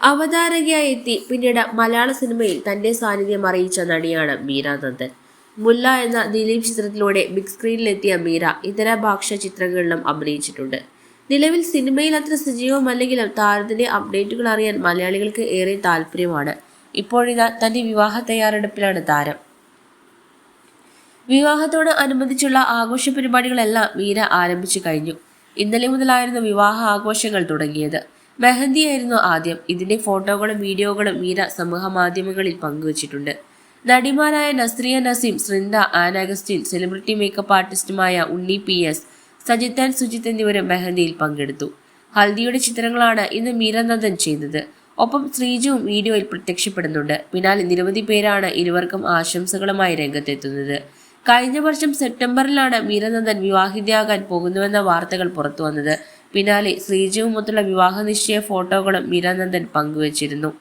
അവതാരകയായി എത്തി പിന്നീട് മലയാള സിനിമയിൽ തന്റെ സാന്നിധ്യം അറിയിച്ച നടിയാണ് മീര നന്ദൻ മുല്ല എന്ന ദിലീപ് ചിത്രത്തിലൂടെ ബിഗ് സ്ക്രീനിലെത്തിയ മീര ഇതര ഭാഷ ചിത്രങ്ങളിലും അഭിനയിച്ചിട്ടുണ്ട്. നിലവിൽ സിനിമയിൽ അത്ര സജീവമല്ലെങ്കിലും താരത്തിന്റെ അപ്ഡേറ്റുകൾ അറിയാൻ മലയാളികൾക്ക് ഏറെ താല്പര്യമാണ്. ഇപ്പോഴിതാ തന്റെ വിവാഹ തയ്യാറെടുപ്പിലാണ് താരം. വിവാഹത്തോട് അനുബന്ധിച്ചുള്ള ആഘോഷ പരിപാടികളെല്ലാം മീര ആരംഭിച്ചു കഴിഞ്ഞു. ഇന്നലെ മുതലായിരുന്നു വിവാഹ ആഘോഷങ്ങൾ തുടങ്ങിയത്. മെഹന്തിയായിരുന്നു ആദ്യം. ഇതിന്റെ ഫോട്ടോകളും വീഡിയോകളും മീര സമൂഹ മാധ്യമങ്ങളിൽ പങ്കുവച്ചിട്ടുണ്ട്. നടിമാരായ Nazriya Nazim Srinda Ann Augustine celebrity makeup ആർട്ടിസ്റ്റുമായ Unni P S Sajith and Sujith എന്നിവരും മെഹന്തിയിൽ പങ്കെടുത്തു. ഹൽദിയുടെ ചിത്രങ്ങളാണ് ഇന്ന് മീരനന്ദൻ ചെയ്തത്. ഒപ്പം ശ്രീജുവും വീഡിയോയിൽ പ്രത്യക്ഷപ്പെടുന്നുണ്ട്. പിന്നാലെ നിരവധി പേരാണ് ഇരുവർക്കും ആശംസകളുമായി രംഗത്തെത്തുന്നത്. കഴിഞ്ഞ വർഷം സെപ്റ്റംബറിലാണ് മീരനന്ദൻ വിവാഹിതയാകാൻ പോകുന്നുവെന്ന വാർത്തകൾ പുറത്തുവന്നത് പിന്നാലെ ശ്രീജീവുമൊത്തുള്ള വിവാഹ നിശ്ചയ ഫോട്ടോകളും മീരാനന്ദൻ പങ്കുവച്ചിരുന്നു.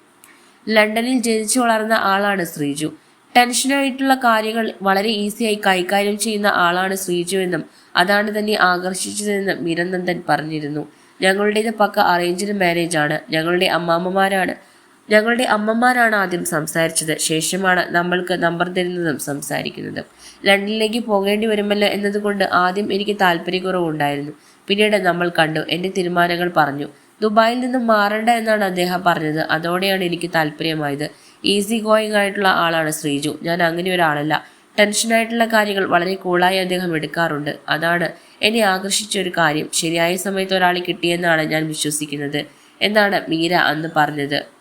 ലണ്ടനിൽ ജനിച്ചു വളർന്ന ആളാണ് ശ്രീജു. ടെൻഷനായിട്ടുള്ള കാര്യങ്ങൾ വളരെ ഈസിയായി കൈകാര്യം ചെയ്യുന്ന ആളാണ് ശ്രീജു എന്നും അതാണ് തന്നെ ആകർഷിച്ചതെന്നും മീരാനന്ദൻ പറഞ്ഞിരുന്നു. ഞങ്ങളുടേത് പക്ക അറേഞ്ച്ഡ് മാരേജ് ആണ്. ഞങ്ങളുടെ അമ്മാമ്മമാരാണ്. ഞങ്ങളുടെ അമ്മമാരാണ് ആദ്യം സംസാരിച്ചത്. ശേഷമാണ് നമ്മൾക്ക് നമ്പർ തരുന്നതും സംസാരിക്കുന്നതും. ലണ്ടനിലേക്ക് പോകേണ്ടി വരുമല്ലോ എന്നതുകൊണ്ട് ആദ്യം എനിക്ക് താല്പര്യക്കുറവുണ്ടായിരുന്നു. പിന്നീട് നമ്മൾ കണ്ടു. എന്റെ തീരുമാനങ്ങൾ പറഞ്ഞു. ദുബായിൽ നിന്ന് മാറണ്ട എന്നാണ് അദ്ദേഹം പറഞ്ഞത്. അതോടെയാണ് എനിക്ക് താല്പര്യമായത്. ഈസി ഗോയിങ് ആയിട്ടുള്ള ആളാണ് ശ്രീജു. ഞാൻ അങ്ങനെ ഒരാളല്ല. ടെൻഷനായിട്ടുള്ള കാര്യങ്ങൾ വളരെ കൂളായി അദ്ദേഹം എടുക്കാറുണ്ട്. അതാണ് എന്നെ ആകർഷിച്ച ഒരു കാര്യം. ശരിയായ സമയത്ത് ഒരാളെ കിട്ടിയെന്നാണ് ഞാൻ വിശ്വസിക്കുന്നത്. എന്നാണ് മീര അന്ന് പറഞ്ഞത്.